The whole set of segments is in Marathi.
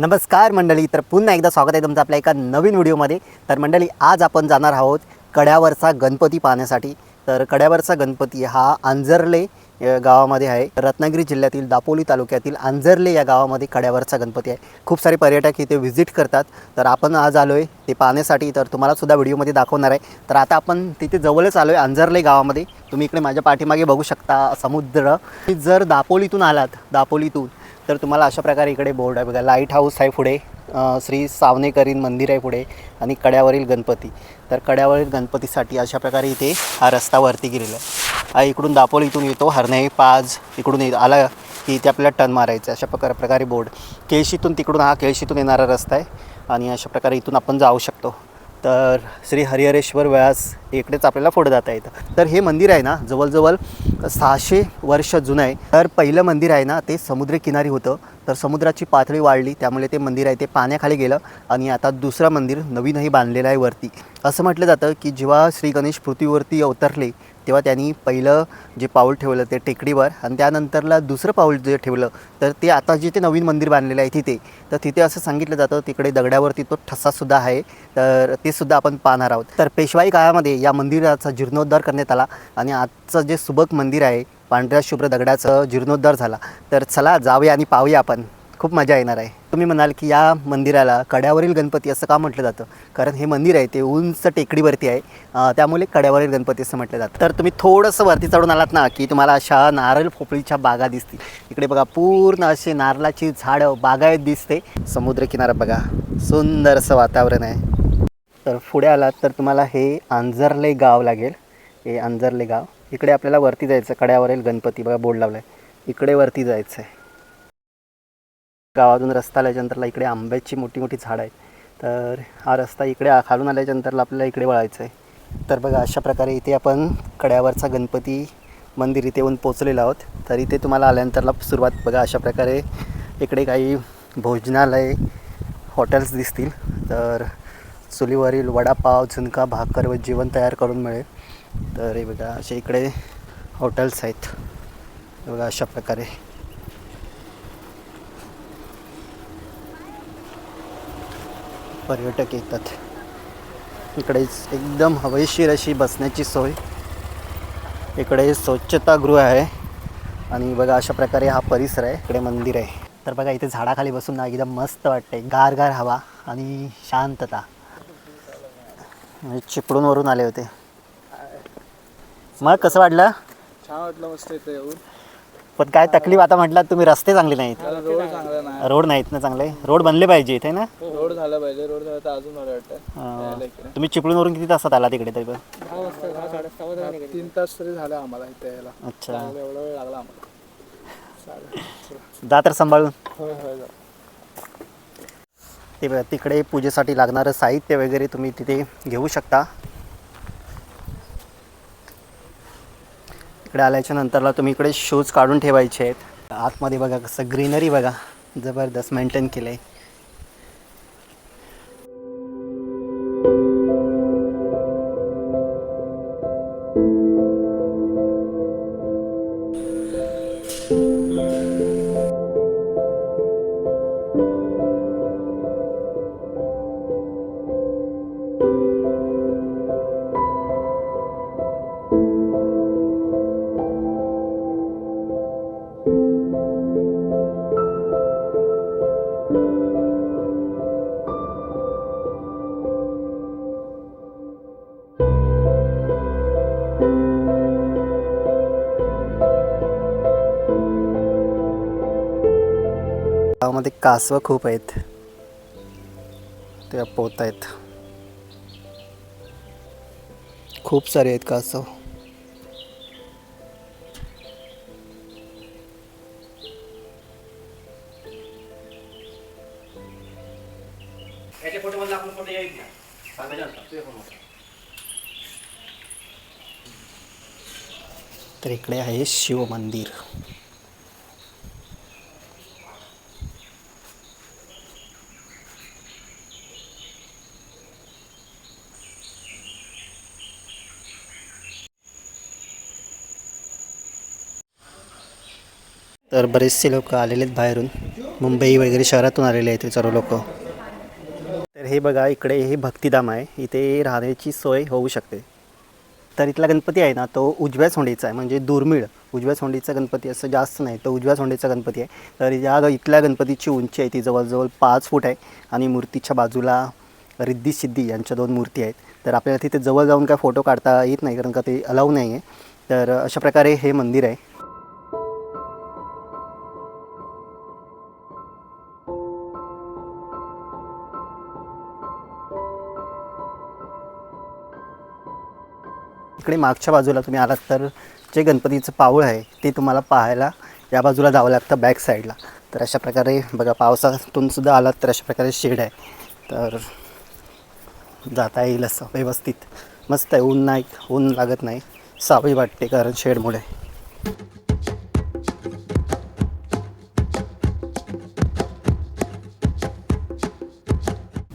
नमस्कार मंडळी तर पुन्हा एकदा स्वागत आहे तुमचं आपल्या एका नवीन व्हिडिओमध्ये. तर मंडळी आज आपण जाणार आहोत कड्यावरचा गणपती पाहण्यासाठी. तर कड्यावरचा गणपती हा आंजर्ले गावामध्ये आहे. रत्नागिरी जिल्ह्यातील दापोली तालुक्यातील आंजर्ले या गावामध्ये कड्यावरचा गणपती आहे. खूप सारे पर्यटक इथे व्हिजिट करतात. तर आपण आज आलो आहे ते पाहण्यासाठी. तर तुम्हाला सुद्धा व्हिडिओमध्ये दाखवणार आहे. तर आता आपण तिथे जवळच आलो आहे आंजर्ले गावामध्ये. तुम्ही इकडे माझ्या पाठीमागे बघू शकता समुद्र. जर दापोलीतून आलात दापोलीतून तर तुम्हाला अशा प्रकारे इकडे बोर्ड आहे बघा. लाइट हाऊस आहे पुढे. श्री सावनेकरीन मंदिर आहे पुढे आणि कड्यावरील गणपती. तर कड्यावरील गणपतीसाठी अशा प्रकारे इथे हा रस्ता वरती गेलेला आहे. हा इकडून इथून येतो. हरणे पाज इकडून ये- आला की इथे आपल्याला टर्न मारायचं अशा प्रकार प्रकारे बोर्ड केळशीतून तिकडून हा केळशीतून येणारा रस्ता आहे. आणि अशा प्रकारे इथून आपण जाऊ शकतो. तर श्री हरिहरेश्वर व्यास इकडेच आपल्याला पुढे जाता येतं. तर हे मंदिर आहे ना जवळजवळ सहाशे वर्ष जुनं आहे. तर पहिलं मंदिर आहे ना ते समुद्रकिनारी होतं. तर समुद्राची पातळी वाढली त्यामुळे ते मंदिर आहे ते पाण्याखाली गेलं आणि आता दुसरं मंदिर नवीनही बांधलेलं आहे वरती. असं म्हटलं जातं की जेव्हा श्री गणेश पृथ्वीवरती अवतरले तेव्हा त्यांनी पहिलं जे पाऊल ठेवलं ते टेकडीवर आणि त्यानंतरला दुसरं पाऊल जे ठेवलं तर ते आता जे ते नवीन मंदिर बांधलेलं आहे तिथे तर तिथे असं सांगितलं जातं तिकडे दगडावरती तो ठसासुद्धा आहे तर ते सुद्धा आपण पाहणार आहोत. तर पेशवाई काळामध्ये या मंदिराचा जीर्णोद्धार करण्यात आला आणि आजचं जे सुबक मंदिर आहे पांढऱ्या शुभ्र दगडाचं जीर्णोद्धार झाला. तर चला जाऊया आणि पाहूया आपण. खूप मजा येणार आहे. तुम्ही म्हणाल की या मंदिराला कड्यावरील गणपती असं का म्हटलं जातं? कारण हे मंदिर आहे ते उंच टेकडीवरती आहे. त्यामुळे कड्यावरील गणपती असं म्हटलं जातं. तर तुम्ही थोडंसं वरती चढून आलात ना की तुम्हाला अशा नारळ पोपळीच्या बागा दिसतील. इकडे बघा पूर्ण असे नारळाची झाडं बागायत दिसते. समुद्रकिनारा बघा सुंदर असं वातावरण आहे. तर पुढे आलात तर तुम्हाला हे आंजरले गाव लागेल. हे अंजरले गाव. इकडे आपल्याला वरती जायचं कड्यावरील गणपती बघा बोर्ड लावला आहे इकडे वरती जायचं आहे गावातून रस्ता आल्याच्यानंतरला इकडे आंब्याची मोठी मोठी झाडं आहेत. तर हा रस्ता इकडे आ- खालून आल्याच्यानंतरला आपल्याला इकडे वळायचं आहे तर बघा अशा प्रकारे इथे आपण कड्यावरचा गणपती मंदिर इथे येऊन पोचलेलो आहोत. तर इथे तुम्हाला आल्यानंतरला सुरुवात बघा अशा प्रकारे इकडे काही भोजनालय हॉटेल्स दिसतील. तर चुलीवरील वडापाव झुणका भाकर व जेवण तयार करून मिळेल. तर हे बघा असे इकडे हॉटेल्स आहेत. बघा अशा प्रकारे. पर्यटक येतात. इकडेच एकदम हवेशीर अशी बसण्याची सोय. इकडे स्वच्छतागृह आहे. आणि बघा अशा प्रकारे हा परिसर आहे. इकडे मंदिर आहे. तर बघा इथे झाडाखाली बसून ना एकदम मस्त वाटते गारगार हवा आणि शांतता. म्हणजे चिपळूणवरून आले होते. मग कसं वाटलं? छान वाटलं मस्त इथे येऊन पण काय तकलीफ आता म्हटलं तुम्ही रस्ते चांगले नाहीत. रोड चांगला नाही. रोड नाहीत ना चांगले? रोड बनले पाहिजे इथे ना? रोड झाला पाहिजे. रोड झाला तर अजून बरं वाटतं यायला इकडे. तुम्ही चिपळूणवरून किती तासात आला तिकडे तरी पण? तीन तास तरी झाले आम्हाला इथे यायला. अच्छा. चांगला एवढा वेळ लागला आम्हाला. चालेल जा तर सांभाळून. होय होय जा. ते बघा, तिकडे पूजेसाठी लागणारं साहित्य वगैरे तुम्ही तिथे घेऊ शकता. इकडे आल्याच्या नंतरला तुम्ही इकडे शूज काढून ठेवायचे आहेत. आतमध्ये बघा कसं ग्रीनरी बघा जबरदस्त मेंटेन केलं आहे गावामध्ये कासवं खूप आहेत. ते पोत आहेत खूप सारे आहेत कासव. तर इकडे आहे शिव मंदिर तर बरेचसे लोक आलेले आहेत बाहेरून. मुंबई वगैरे शहरातून आलेले आहेत ते सर्व लोक. तर हे बघा इकडे हे भक्तिधाम आहे. इथे राहण्याची सोय होऊ शकते. तर इथला गणपती आहे ना तो उजव्या सोंडीचा आहे. म्हणजे दुर्मिळ. उजव्या सोंडीचा गणपती असं जास्त नाही. तो उजव्या सोंडीचा गणपती आहे. तर या इथल्या गणपतीची उंची आहे ती जवळजवळ पाच फूट आहे. आणि मूर्तीच्या बाजूला रिद्धी सिद्धी यांच्या दोन मूर्ती आहेत. तर आपल्याला तिथे जवळ जाऊन काय फोटो काढता येत नाही कारण का ते अलाव नाही आहे तर अशा प्रकारे हे मंदिर आहे. इकडे मागच्या बाजूला तुम्ही आलात तर जे गणपतीचं पाऊळ आहे ते तुम्हाला पाहायला या बाजूला जावं लागतं बॅक साईडला तर अशा प्रकारे बघा पावसातून सुद्धा आलात तर अशा प्रकारे शेड आहे. तर जाता येईल असं व्यवस्थित. मस्त आहे ऊन नाही ऊन लागत नाही. सावळी वाटते कारण शेडमुळे.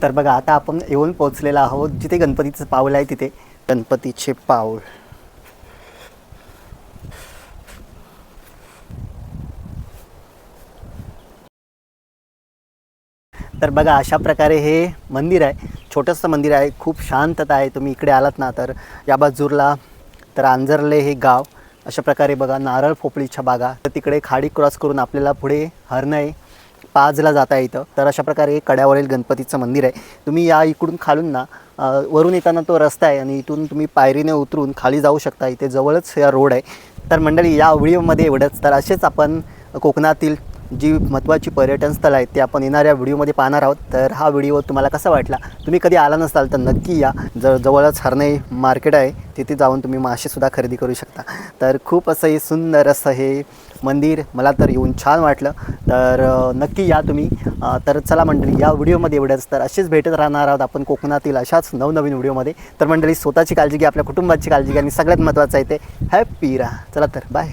तर बघा आता आपण येऊन पोचलेलो आहोत जिथे गणपतीचं पाऊल आहे तिथे. गणपतीचे पाऊल. तर बघा अशा प्रकारे हे मंदिर आहे. छोटंसं मंदिर आहे. खूप शांतता आहे. तुम्ही इकडे आलात ना तर या बाजूला तर आंजरले हे गाव. अशा प्रकारे बघा नारळ पोपळीच्या बागा. तर तिकडे खाडी क्रॉस करून आपल्याला पुढे हरणय पाजला जाता येतं तर अशा प्रकारे कड्यावरील गणपतीचं मंदिर आहे. तुम्ही या इकडून खालून ना वरून येताना तो रस्ता आहे आणि इथून तुम्ही पायरीने उतरून खाली जाऊ शकता. इथे जवळच या रोड आहे. तर मंडळी या व्हिडिओमध्ये एवढंच. तर असेच आपण कोकणातील जी महत्त्वाची पर्यटन स्थळ आहेत ते आपण येणाऱ्या व्हिडिओमध्ये पाहणार आहोत. तर हा व्हिडिओ तुम्हाला कसा वाटला? तुम्ही कधी आला नसाल तर नक्की या. ज जवळच हरणे मार्केट आहे तिथे जाऊन तुम्ही मासेसुद्धा खरेदी करू शकता. तर खूप असं हे सुंदर असं हे मंदिर मला तर येऊन छान वाटलं. तर नक्की या तुम्ही. तर चला मंडळी या व्हिडिओमध्ये एवढंच. तर असेच भेटत राहणार आहोत आपण कोकणातील अशाच नवनवीन व्हिडिओमध्ये. तर मंडळी स्वतःची काळजी घ्या आपल्या कुटुंबाची काळजी घ्या आणि सगळ्यात महत्त्वाचं आहे ते हॅपी राहा. चला तर बाय